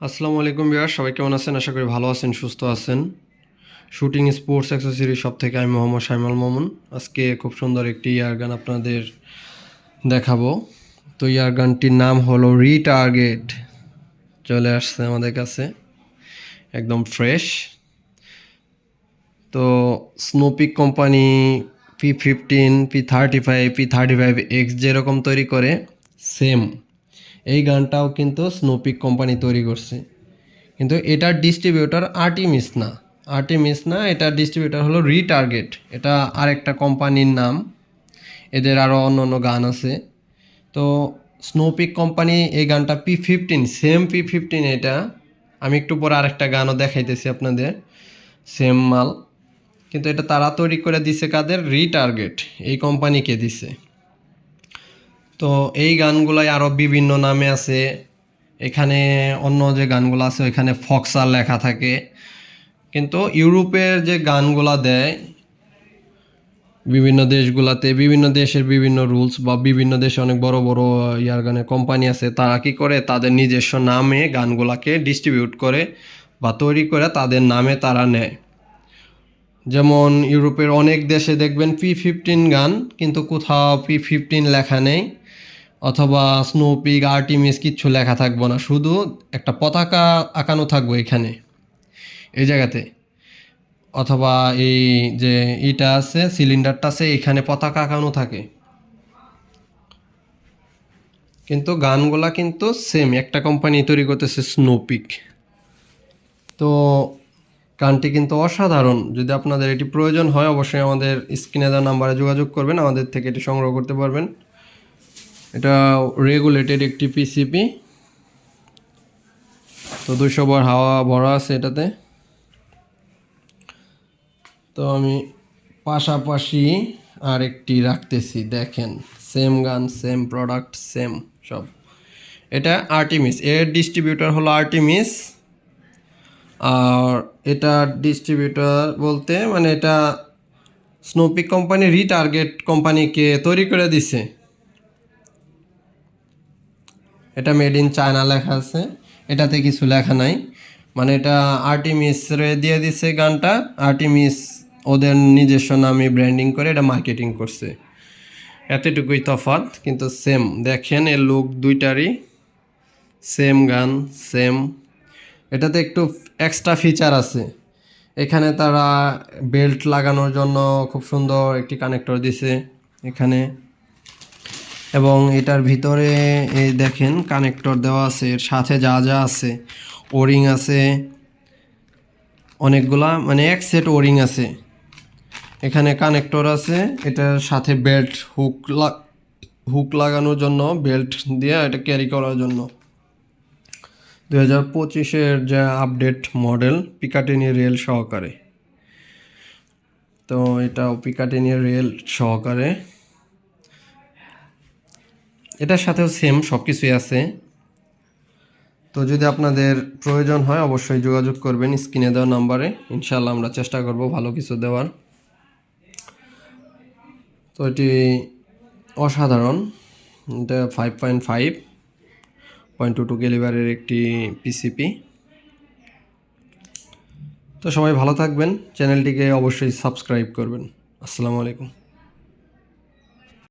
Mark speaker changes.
Speaker 1: আসসালামু আলাইকুম বিয়ার সবাই কেমন আছেন? আশা করি ভালো আছেন, সুস্থ আছেন। শুটিং স্পোর্টস অ্যাক্সেসরি সব থেকে আমি মোহাম্মদ সাইমাল মামুন। আজকে খুব সুন্দর একটি ইয়ার গান আপনাদের দেখাবো। তো ইয়ার গানটির নাম হলো রিটার্গেট। চলে আসছে আমাদের কাছে, একদম ফ্রেশ। তো Snowpeak company P fifteen P thirty five P thirty five X যেরকম তৈরি করে সেম এই গানটাও কিন্তু স্নোপিক কোম্পানি তৈরি করছে। কিন্তু এটার ডিস্ট্রিবিউটর আর্টিমিস না। আর্টিমিস না, এটার ডিস্ট্রিবিউটর হলো রিটার্গেট এটা আরেকটা কোম্পানির নাম। এদের আরও অন্য অন্য গান আছে। তো স্নোপিক কোম্পানি এই গানটা P fifteen same P fifteen এটা। আমি একটু পরে আরেকটা গানও দেখাইতেছি আপনাদের। সেম মাল। কিন্তু এটা তারা তৈরি করে দিছে কাদের? রিটার্গেট এই কোম্পানিকে দিছে। তো এই গানগুলাই আরও বিভিন্ন নামে আছে। এখানে অন্য যে গানগুলো আছে, ওইখানে ফক্সার লেখা থাকে। কিন্তু ইউরোপের যে গানগুলা দেয়, বিভিন্ন দেশগুলাতে, বিভিন্ন দেশের বিভিন্ন রুলস বা বিভিন্ন দেশে অনেক বড় বড় ইয়ার গানের কোম্পানি আছে, তারা কি করে? তাদের নিজস্ব নামে গানগুলাকে ডিস্ট্রিবিউট করে বা তৈরি করে তাদের নামে তারা নেয়। যেমন ইউরোপের অনেক দেশে দেখবেন পি ফিফটিন গান, কিন্তু কোথাও পি ফিফটিন লেখা নেই। অথবা স্নোপিক আর্টিমিস কিচ্ছু লেখা থাকব না। শুধু একটা পতাকা আঁকানো থাকব এখানে, এই জায়গাতে। অথবা এই যে ইটা আছে সিলিন্ডারটা আছে, এখানে পতাকা আঁকানো থাকে। কিন্তু গানগুলা কিন্তু সেম একটা কোম্পানি তৈরি করতেছে স্নোপিক তো গানটি কিন্তু অসাধারণ। যদি আপনাদের এটি প্রয়োজন হয়, অবশ্যই আমাদের স্ক্রিনে দেওয়া নাম্বারে যোগাযোগ করবেন, আমাদের থেকে এটি সংগ্রহ করতে পারবেন। এটা রেগুলেটেড একটি পিসিপি তো দুশো বার হাওয়া ভরা আছে এটাতে। তো আমি পাশাপাশি আর একটি রাখতেছি, দেখেন। সেম গান সেম প্রোডাক্ট সেম সব। এটা আর্টিমিস এর ডিস্ট্রিবিউটর হলো আর্টিমিস আর এটা ডিস্ট্রিবিউটর বলতে মানে এটা স্নোপিক কোম্পানি রিটার্গেট কোম্পানিকে তৈরি করে দিছে। এটা মেড ইন চায়না লেখা আছে। এটাতে কিছু লেখা নাই। মানে এটা আর্টিমিস রে দিয়ে দিছে গানটা। আর্টিমিস ওদের নিজস্ব নামে ব্র্যান্ডিং করে, এটা মার্কেটিং করছে। এতটুকুই তফাৎ, কিন্তু সেম দেখেন এর লুক দুইটারই। সেম গান সেম এটাতে একটু এক্সট্রা ফিচার আছে। এখানে তারা বেল্ট লাগানোর জন্য খুব সুন্দর একটি কানেক্টর দিছে। এখানে এবং এটার ভিতরে দেখেন কানেক্টর দেওয়া আছে, এর সাথে যা যা আছে ওরিং আছে, অনেকগুলা মানে এক সেট ওরিং আছে। এখানে কানেক্টর আছে, এটার সাথে বেল্ট হুক হুক লাগানোর জন্য বেল্ট দিয়ে এটা ক্যারি করার জন্য। দু হাজার পঁচিশের যে আপডেট মডেল পিকাটিনি রেল সহকারে। তো এটাও পিকাটিনি রেল সহকারে। এটার সাথেও সেম সব কিছুই আছে। তো যদি আপনাদের প্রয়োজন হয়, অবশ্যই যোগাযোগ করবেন স্ক্রিনে দেওয়া নাম্বারে। ইনশাল্লাহ আমরা চেষ্টা করব ভালো কিছু দেওয়ার। তো এটি অসাধারণ। এটা five point five point two two গেলিভারের একটি পিসিপি তো সবাই ভালো থাকবেন। চ্যানেলটিকে অবশ্যই সাবস্ক্রাইব করবেন। আসসালামু আলাইকুম।